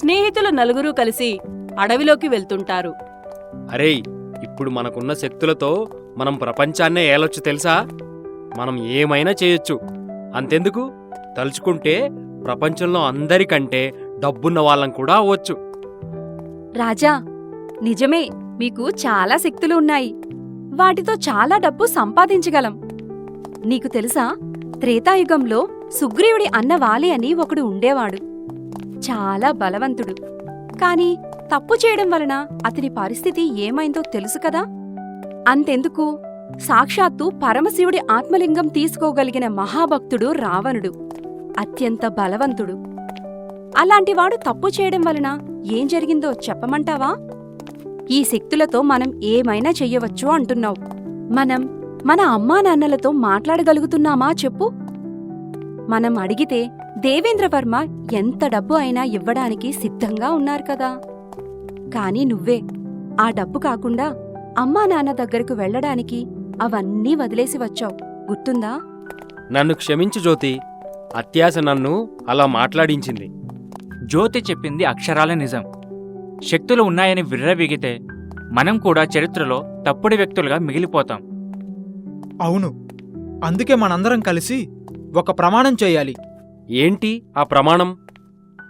స్నేహితులు నలుగురు కలిసి అడవిలోకి వెళ్తుంటారు. అరేయ్ ఇప్పుడు మనకున్న శక్తులతో మనం ప్రపంచాన్నే ఏలొచ్చు తెలుసా? మనం ఏమైనా చేయొచ్చు. అంతెందుకు? తలుచుకుంటే ప్రపంచంలో అందరికంటే డబ్బున్న వాళ్ళం కూడా అవ్వచ్చు. రాజా నిజమే మీకు చాలా శక్తులు ఉన్నాయి వాటితో చాలా డబ్బు సంపాదించగలం. నీకు తెలుసా త్రేతాయుగంలో సుగ్రీవుడి అన్న వాలి అని ఒకడు ఉండేవాడు. చాలా బలవంతుడు. కాని తప్పు చేయడం వలన అతని పరిస్థితి ఏమైందో తెలుసు కదా? అంతెందుకు? సాక్షాత్తు పరమశివుడి ఆత్మలింగం తీసుకోగలిగిన మహాభక్తుడు రావణుడు. అత్యంత బలవంతుడు. అలాంటివాడు తప్పు చేయడం వలన ఏం జరిగిందో చెప్పమంటావా? ఈ శక్తులతో మనం ఏమైనా చెయ్యవచ్చు అంటున్నావు. మనం మన అమ్మా నాన్నలతో మాట్లాడగలుగుతున్నామా చెప్పు. మనం అడిగితే దేవేంద్రవర్మ ఎంత డబ్బు అయినా ఇవ్వడానికి సిద్ధంగా ఉన్నారు కదా. కాని నువ్వే ఆ డబ్బు కాకుండా అమ్మా నాన్న దగ్గరకు వెళ్ళడానికి అవన్నీ వదిలేసి వచ్చావు. గుర్తుందా? నన్ను క్షమించు జ్యోతి. అత్యాశ నన్ను అలా మాట్లాడించింది. జ్యోతి చెప్పింది అక్షరాల నిజం. శక్తులు ఉన్నాయని విర్రవీగితే మనం కూడా చరిత్రలో తప్పుడు వ్యక్తులుగా మిగిలిపోతాం. అవును. అందుకే మనందరం కలిసి ఒక ప్రమాణం చేయాలి. ఏంటి ఆ ప్రమాణం?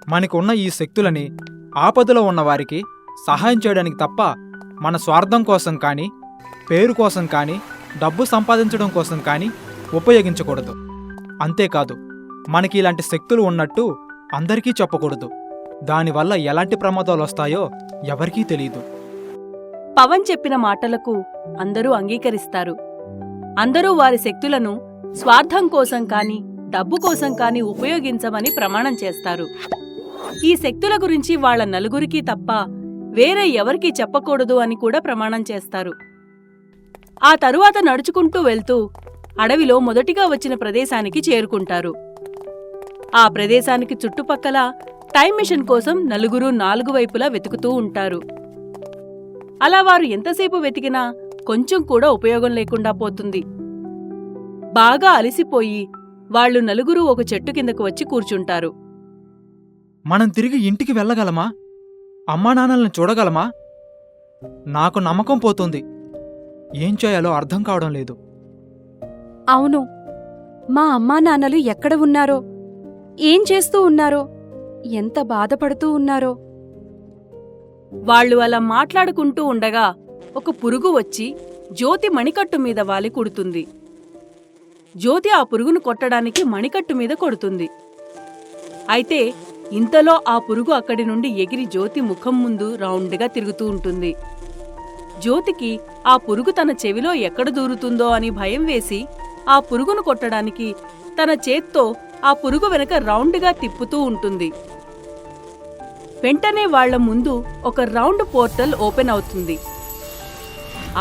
మనకున్న ఈ శక్తులని ఆపదలో ఉన్నవారికి సహాయం చేయడానికి తప్ప మన స్వార్థం కోసం కానీ పేరు కోసం కానీ డబ్బు సంపాదించడం కోసం కానీ ఉపయోగించకూడదు. అంతేకాదు మనకి ఇలాంటి శక్తులు ఉన్నట్టు అందరికీ చెప్పకూడదు. దానివల్ల ఎలాంటి ప్రమాదాలు వస్తాయో ఎవరికీ తెలియదు. పవన్ చెప్పిన మాటలకు అందరూ అంగీకరిస్తారు. అందరూ వారి శక్తులను స్వార్థం కోసం కాని డబ్బు కోసం కాని ఉపయోగించమని ప్రమాణం చేస్తారు. ఈ శక్తుల గురించి వాళ్ళ నలుగురికి తప్ప వేరే ఎవరికీ చెప్పకూడదు అని కూడా ప్రమాణం చేస్తారు. ఆ తరువాత నడుచుకుంటూ వెళ్తూ అడవిలో మొదటిగా వచ్చిన ప్రదేశానికి చేరుకుంటారు. ఆ ప్రదేశానికి చుట్టుపక్కల టైం మిషన్ కోసం నలుగురు నాలుగు వైపులా వెతుకుతూ ఉంటారు. అలా వారు ఎంతసేపు వెతికినా కొంచెం కూడా ఉపయోగం లేకుండా పోతుంది. బాగా అలసిపోయి వాళ్ళు నలుగురు ఒక చెట్టు కిందకు వచ్చి కూర్చుంటారు. మనం తిరిగి ఇంటికి వెళ్ళగలమా? అమ్మా నాన్నల్ని చూడగలమా? నాకు నమ్మకం పోతుంది. ఏం చేయాలో అర్థం కావడం లేదు. అవును. మా అమ్మా నాన్నలు ఎక్కడ ఉన్నారో? ఏం చేస్తూ ఉన్నారో? ఎంత బాధపడుతూ ఉన్నారో? వాళ్ళు అలా మాట్లాడుకుంటూ ఉండగా ఒక పురుగు వచ్చి జ్యోతి మణికట్టు మీద వాలి కుడుతుంది. జ్యోతి ఆ పురుగును కొట్టడానికి మణికట్టు మీద కొడుతుంది. అయితే ఇంతలో ఆ పురుగు అక్కడి నుండి ఎగిరి జ్యోతి ముఖం ముందు రౌండ్గా తిరుగుతూ ఉంటుంది. జ్యోతికి ఆ పురుగు తన చెవిలో ఎక్కడ దూరుతుందో అని భయం వేసి ఆ పురుగును కొట్టడానికి తన చేత్తో ఆ పురుగు వెనక రౌండ్గా తిప్పుతూ ఉంటుంది. వెంటనే వాళ్ళ ముందు ఒక రౌండ్ పోర్టల్ ఓపెన్ అవుతుంది.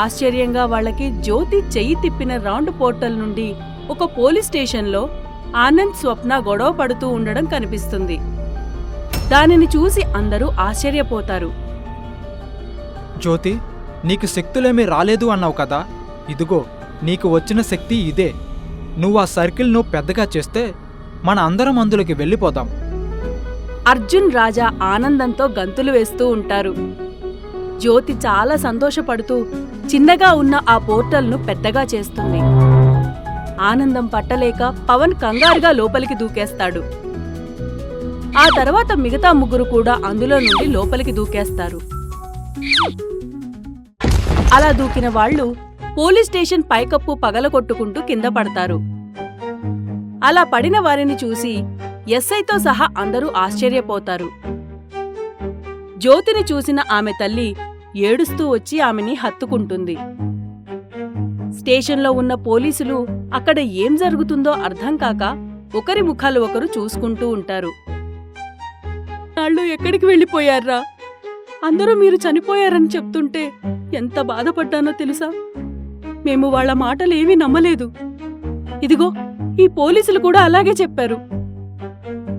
ఆశ్చర్యంగా వాళ్ళకి జ్యోతి చెయ్యి తిప్పిన రౌండ్ పోర్టల్ నుండి ఒక పోలీస్ స్టేషన్లో ఆనంద్ స్వప్న గొడవ పడుతూ ఉండడం కనిపిస్తుంది. దానిని చూసి అందరూ ఆశ్చర్యపోతారు. జ్యోతి నీకు శక్తులేమీ రాలేదు అన్నావు కదా? ఇదిగో నీకు వచ్చిన శక్తి ఇదే. నువ్వు ఆ సర్కిల్ను పెద్దగా చేస్తే మన అందరం అందులోకి వెళ్ళిపోదాం. అర్జున్ రాజా ఆనందంతో గంతులు వేస్తూ ఉంటారు. జ్యోతి చాలా సంతోషపడుతూ చిన్నగా ఉన్న ఆ పోర్టల్ను పెద్దగా చేస్తుంది. ఆనందం పట్టలేక పవన్ కంగారుగా లోపలికి దూకేస్తాడు. ఆ తర్వాత మిగతా ముగ్గురు కూడా అందులో నుండి లోపలికి దూకేస్తారు. అలా దూకిన వాళ్ళు పోలీస్ స్టేషన్ పైకప్పు పగలగొట్టుకుంటూ కింద పడతారు. అలా పడిన వారిని చూసి ఎస్ఐతో సహా అందరూ ఆశ్చర్యపోతారు. జ్యోతిని చూసిన ఆమె తల్లి ఏడుస్తూ వచ్చి ఆమెని హత్తుకుంటుంది. స్టేషన్లో ఉన్న పోలీసులు అక్కడ ఏం జరుగుతుందో అర్థం కాక ఒకరి ముఖాలు ఒకరు చూసుకుంటూ ఉంటారు. వాళ్ళు ఎక్కడికి వెళ్ళిపోయారా? అందరూ మీరు చనిపోయారని చెప్తుంటే ఎంత బాధపడ్డానో తెలుసా? మేము వాళ్ళ మాటలేమీ నమ్మలేదు. ఇదిగో ఈ పోలీసులు కూడా అలాగే చెప్పారు.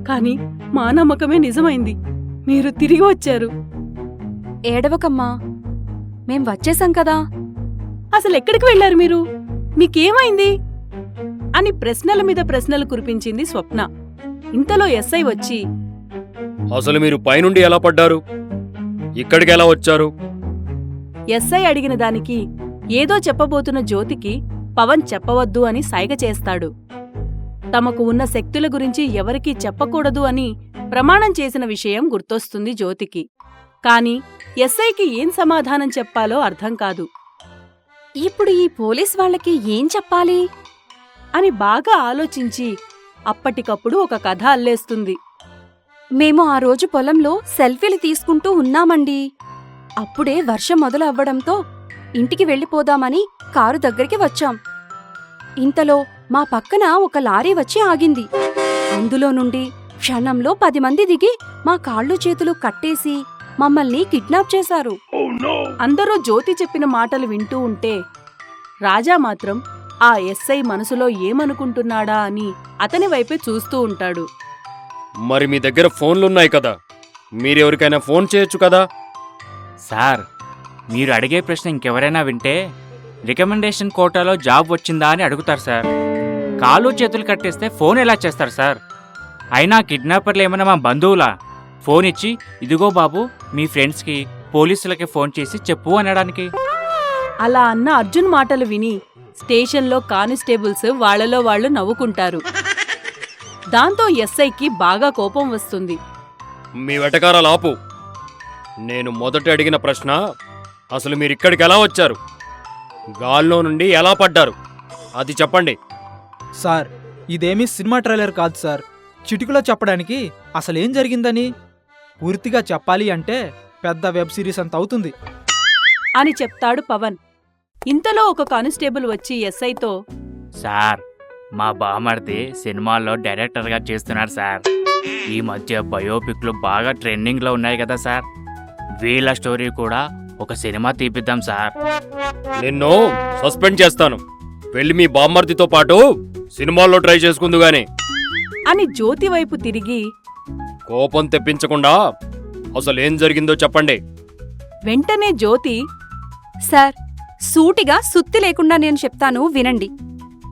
కానీ మా నమ్మకమే నిజమైంది. మీరు తిరిగి వచ్చారు. ఏడవకమ్మా. మేం వచ్చేసాం కదా. అసలు ఎక్కడికి వెళ్ళారు మీరు? మీకేమైంది? అని ప్రశ్నల మీద ప్రశ్నలు కురిపించింది స్వప్న. ఇంతలో ఎస్ఐ వచ్చి అసలు మీరు పైనుండి ఎలా పడ్డారు? ఇక్కడికి ఎలా వచ్చారు? ఎస్ఐ అడిగిన దానికి ఏదో చెప్పబోతున్న జ్యోతికి పవన్ చెప్పవద్దు అని సైగ చేస్తాడు. తమకు ఉన్న శక్తుల గురించి ఎవరికీ చెప్పకూడదు అని ప్రమాణం చేసిన విషయం గుర్తొస్తుంది జ్యోతికి. కాని ఎస్ఐకి ఏం సమాధానం చెప్పాలో అర్థం కాదు. ఇప్పుడు ఈ పోలీస్ వాళ్ళకి ఏం చెప్పాలి? అని బాగా ఆలోచించి అప్పటికప్పుడు ఒక కథ అల్లేస్తుంది. మేము ఆ రోజు పొలంలో సెల్ఫీలు తీసుకుంటూ ఉన్నామండి. అప్పుడే వర్షం మొదలు అవ్వడంతో ఇంటికి వెళ్ళిపోదామని కారు దగ్గరికి వచ్చాం. ఇంతలో మా పక్కన ఒక లారీ వచ్చి ఆగింది. అందులో నుండి క్షణంలో పది మంది దిగి మా కాళ్ళు చేతులు కట్టేసి మమ్మల్ని కిడ్నాప్ చేశారు. అందరూ జ్యోతి చెప్పిన మాటలు వింటూ ఉంటే రాజా మాత్రం ఆ ఎస్ఐ మనసులో ఏమనుకుంటున్నాడా అని అతని వైపే చూస్తూ ఉంటాడు. మరి మీ దగ్గర ఫోన్లున్నాయి కదా? మీరెవరికైనా ఫోన్ చేయొచ్చు కదా? సార్ మీరు అడిగే ప్రశ్న ఇంకెవరైనా వింటే రికమెండేషన్ కోటాలో జాబ్ వచ్చిందా అని అడుగుతారు సార్. కాలు చేతులు కట్టేస్తే ఫోన్ ఎలా చేస్తారు సార్? అయినా కిడ్నాపర్లు ఏమైనా మా బంధువులా? ఫోన్ ఇచ్చి ఇదిగో బాబు మీ ఫ్రెండ్స్కి పోలీసులకి ఫోన్ చేసి చెప్పు అనడానికి. అలా అన్న అర్జున్ మాటలు విని స్టేషన్లో కానిస్టేబుల్స్ వాళ్ళలో వాళ్ళు నవ్వుకుంటారు. దాంతో ఎస్ఐకి బాగా కోపం వస్తుంది. మీ వెటకారాలు ఆపు. నేను మొదట అడిగిన ప్రశ్న అసలు మీరు ఇక్కడికి ఎలా వచ్చారు? గాల్లో నుండి ఎలా పడ్డారు? అది చెప్పండి. సార్ ఇదేమీ సినిమా ట్రైలర్ కాదు సార్. చిటికలో చెప్పడానికి అసలేం జరిగిందని పూర్తిగా చెప్పాలి అంటే పెద్ద వెబ్ సిరీస్ అంత అవుతుంది. అని చెప్తాడు పవన్. ఇంతలో ఒక కానిస్టేబుల్ వచ్చి ఎస్ఐతో సార్ మా బామర్ది సినిమాల్లో డైరెక్టర్గా చేస్తున్నారు సార్. ఈ మధ్య బయోపిక్లు బాగా ట్రెండింగ్లో ఉన్నాయి కదా సార్. వీళ్ళ స్టోరీ కూడా ఒక సినిమా తీపిద్దాం సార్. నిన్ను సస్పెండ్ చేస్తాను. వెళ్ళి మీ బామ్మర్దితో పాటు సినిమాల్లో ట్రై చేసుకుందు గాని అని జ్యోతి వైపు తిరిగి కోపం తెప్పించకుండా అసలేం జరిగిందో చెప్పండి. వెంటనే జ్యోతి సార్ సూటిగా సుత్తి లేకుండా నేను చెప్తాను వినండి.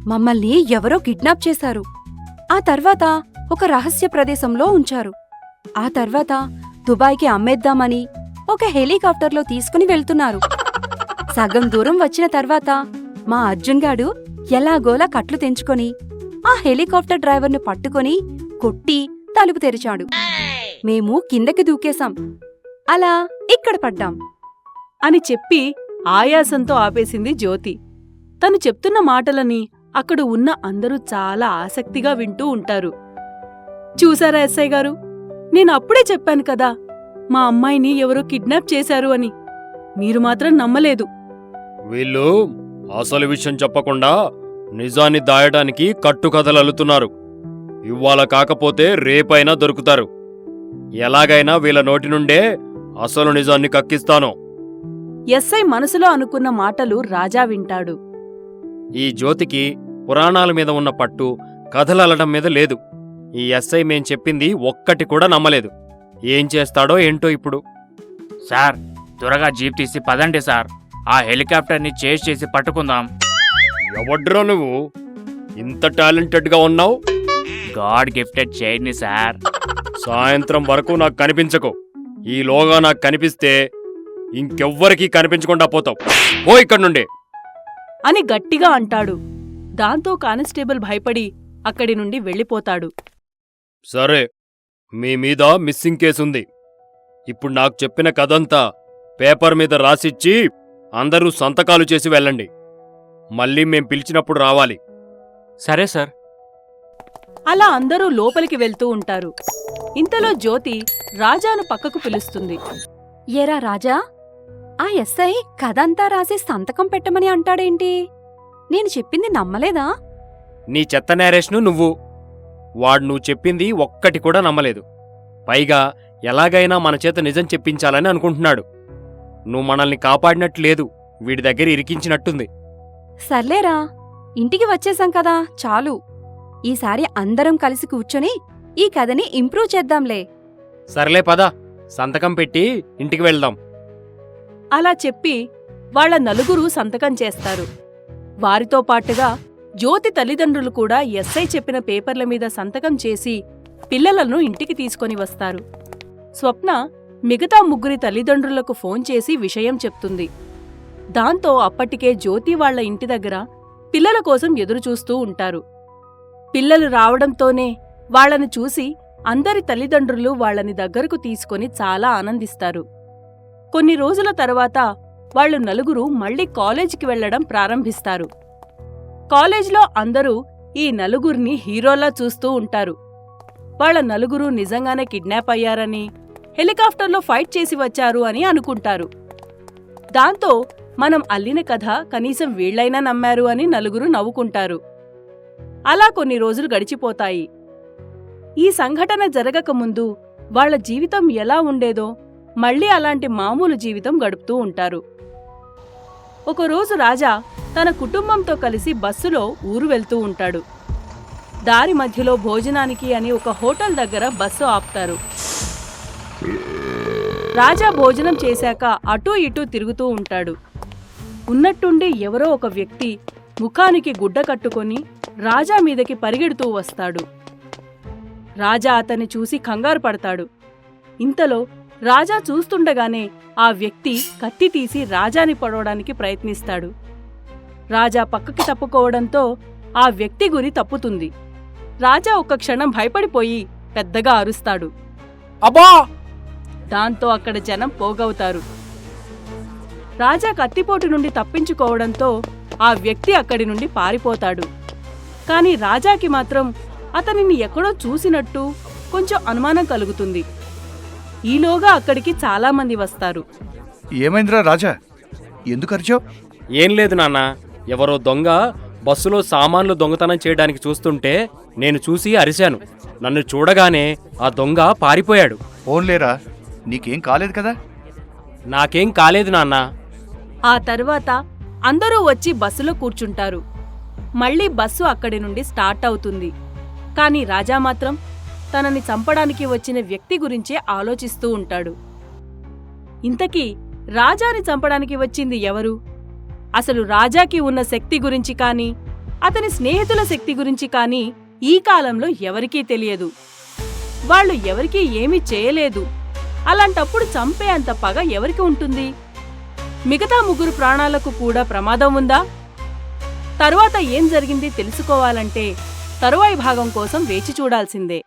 మమ్మల్ని ఎవరో కిడ్నాప్ చేశారు. ఆ తర్వాత ఒక రహస్య ప్రదేశంలో ఉంచారు. ఆ తర్వాత దుబాయ్కి అమ్మేద్దామని ఒక హెలికాప్టర్లో తీసుకుని వెళ్తున్నారు. సగం దూరం వచ్చిన తర్వాత మా అర్జున్ గాడు ఎలాగోలా కట్లు తెంచుకొని ఆ హెలికాప్టర్ డ్రైవర్ను పట్టుకొని కొట్టి తలుపు తెరిచాడు. మేము కిందకి దూకేశాం. అలా ఇక్కడ పడ్డాం. అని చెప్పి ఆయాసంతో ఆపేసింది జ్యోతి. తను చెప్తున్న మాటలని అక్కడ ఉన్న అందరూ చాలా ఆసక్తిగా వింటూ ఉంటారు. చూసారా ఎస్ఐ గారు? నేను అప్పుడే చెప్పాను కదా మా అమ్మాయిని ఎవరో కిడ్నాప్ చేశారు అని. మీరు మాత్రం నమ్మలేదు. వీళ్ళు అసలు విషయం చెప్పకుండా నిజాన్ని దాయడానికి కట్టుకథలు అల్లుతున్నారు. ఇవాళ కాకపోతే రేపైనా దొరుకుతారు. ఎలాగైనా వీళ్ళ నోటి నుండే అసలు నిజాన్ని కక్కిస్తాను. ఎస్ఐ మనసులో అనుకున్న మాటలు రాజా వింటాడు. ఈ జ్యోతికి పురాణాల మీద ఉన్న పట్టు కథలు అల్లడం మీద లేదు. ఈ ఎస్ఐ మేం చెప్పింది ఒక్కటి కూడా నమ్మలేదు. ఏం చేస్తాడో ఏంటో ఇప్పుడు? సార్ త్వరగా జీప్ తీసి పదండి సార్. ఆ హెలికాప్టర్ని చేజ్ చేసి పట్టుకుందాం. ఎవడ్రా నువ్వు? ఇంత టాలెంటెడ్గా ఉన్నావు? గాడ్ గిఫ్టెడ్ చైర్ని సార్. సాయంత్రం వరకు నాకు కనిపించకు. ఈలోగా నాకు కనిపిస్తే ఇంకెవ్వరికీ కనిపించకుండా పోతావు. ఓ ఇక్కడి నుండి. అని గట్టిగా అంటాడు. దాంతో కానిస్టేబుల్ భయపడి అక్కడి నుండి వెళ్ళిపోతాడు. సరే మీ మీద మిస్సింగ్ కేసు ఉంది. ఇప్పుడు నాకు చెప్పిన కథంతా పేపర్ మీద రాసిచ్చి అందరూ సంతకాలు చేసి వెళ్ళండి. మళ్ళీ మేం పిలిచినప్పుడు రావాలి. సరే సార్. అలా అందరూ లోపలికి వెళ్తూ ఉంటారు. ఇంతలో జ్యోతి రాజాను పక్కకు పిలుస్తుంది. ఏరా రాజా ఆ ఎస్ఐ కథంతా రాసి సంతకం పెట్టమని అంటాడేంటి? నేను చెప్పింది నమ్మలేదా? నీ చెత్త నేరేష్ను నువ్వు. వాడు నువ్వు చెప్పింది ఒక్కటి కూడా నమ్మలేదు. పైగా ఎలాగైనా మన చేత నిజం చెప్పించాలని అనుకుంటున్నాడు. నువ్వు మనల్ని కాపాడినట్టు లేదు. వీడి దగ్గర ఇరికించినట్టుంది. సర్లేరా ఇంటికి వచ్చేసాం కదా చాలు. ఈసారి అందరం కలిసి కూర్చొని ఈ కథని ఇంప్రూవ్ చేద్దాంలే. సర్లే పద. సంతకం పెట్టి ఇంటికి వెళ్దాం. అలా చెప్పి వాళ్ళ నలుగురు సంతకం చేస్తారు. వారితో పాటుగా జ్యోతి తల్లిదండ్రులు కూడా ఎస్ఐ చెప్పిన పేపర్ల మీద సంతకం చేసి పిల్లలను ఇంటికి తీసుకొని వస్తారు. స్వప్న మిగతా ముగ్గురి తల్లిదండ్రులకు ఫోన్ చేసి విషయం చెప్తుంది. దాంతో అప్పటికే జ్యోతి వాళ్ళ ఇంటి దగ్గర పిల్లల కోసం ఎదురుచూస్తూ ఉంటారు. పిల్లలు రావడంతోనే వాళ్ళను చూసి అందరి తల్లిదండ్రులు వాళ్ళని దగ్గరకు తీసుకొని చాలా ఆనందిస్తారు. కొన్ని రోజుల తర్వాత వాళ్ళు నలుగురు మళ్ళీ కాలేజీకి వెళ్ళడం ప్రారంభిస్తారు. కాలేజ్లో అందరూ ఈ నలుగురిని హీరోలా చూస్తూ ఉంటారు. వాళ్ళ నలుగురు నిజంగానే కిడ్నాప్ అయ్యారని హెలికాప్టర్లో ఫైట్ చేసి వచ్చారు అని అనుకుంటారు. దాంతో మనం అల్లిన కథ కనీసం వీళ్ళైనా నమ్మారు అని నలుగురు నవ్వుకుంటారు. అలా కొన్ని రోజులు గడిచిపోతాయి. ఈ సంఘటన జరగకముందు వాళ్ళ జీవితం ఎలా ఉండేదో మళ్ళీ అలాంటి మామూలు జీవితం గడుపుతూ ఉంటారు. ఒకరోజు రాజా తన కుటుంబంతో కలిసి బస్సులో ఊరు వెళ్తూ ఉంటాడు. దారి మధ్యలో భోజనానికి అని ఒక హోటల్ దగ్గర బస్సు ఆపుతారు. రాజా భోజనం చేశాక అటూ ఇటూ తిరుగుతూ ఉంటాడు. ఉన్నట్టుండి ఎవరో ఒక వ్యక్తి ముఖానికి గుడ్డ కట్టుకొని రాజా మీదకి పరిగెడుతూ వస్తాడు. రాజా అతన్ని చూసి కంగారు పడతాడు. ఇంతలో రాజా చూస్తుండగానే ఆ వ్యక్తి కత్తి తీసి రాజాని పడవడానికి ప్రయత్నిస్తాడు. రాజా పక్కకి తప్పుకోవడంతో ఆ వ్యక్తి గురి తప్పుతుంది. రాజా ఒక్క క్షణం భయపడిపోయి పెద్దగా అరుస్తాడు. అబ్బా! దాంతో అక్కడ జనం పోగవుతారు. రాజా కత్తిపోటు నుండి తప్పించుకోవడంతో ఆ వ్యక్తి అక్కడి నుండి పారిపోతాడు. కాని రాజాకి మాత్రం అతనిని ఎక్కడో చూసినట్టు కొంచెం అనుమానం కలుగుతుంది. ఈలోగా అక్కడికి చాలామంది వస్తారు. ఏమైందిరా రాజా? ఎందుకు అరిచావు? ఏం లేదు నాన్న. ఎవరో దొంగ బస్సులో సామాన్లు దొంగతనం చేయడానికి చూస్తుంటే నేను చూసి అరిశాను. నన్ను చూడగానే ఆ దొంగ పారిపోయాడు. ఫోన్లేరా నీకేం కాలేదు కదా? నాకేం కాలేదు నాన్నా. ఆ తర్వాత అందరూ వచ్చి బస్సులో కూర్చుంటారు. మళ్ళీ బస్సు అక్కడి నుండి స్టార్ట్ అవుతుంది. కానీ రాజా మాత్రం తనని చంపడానికి వచ్చిన వ్యక్తి గురించే ఆలోచిస్తూ ఉంటాడు. ఇంతకీ రాజాని చంపడానికి వచ్చింది ఎవరు? అసలు రాజాకి ఉన్న శక్తి గురించి కానీ అతని స్నేహితుల శక్తి గురించి కానీ ఈ కాలంలో ఎవరికీ తెలియదు. వాళ్ళు ఎవరికీ ఏమీ చేయలేదు. అలాంటప్పుడు చంపే అంత పగ ఎవరికి ఉంటుంది? మిగతా ముగ్గురు ప్రాణాలకు కూడా ప్రమాదం ఉందా? తరువాత ఏం జరిగింది తెలుసుకోవాలంటే తరువాయి భాగం కోసం వేచి చూడాల్సిందే.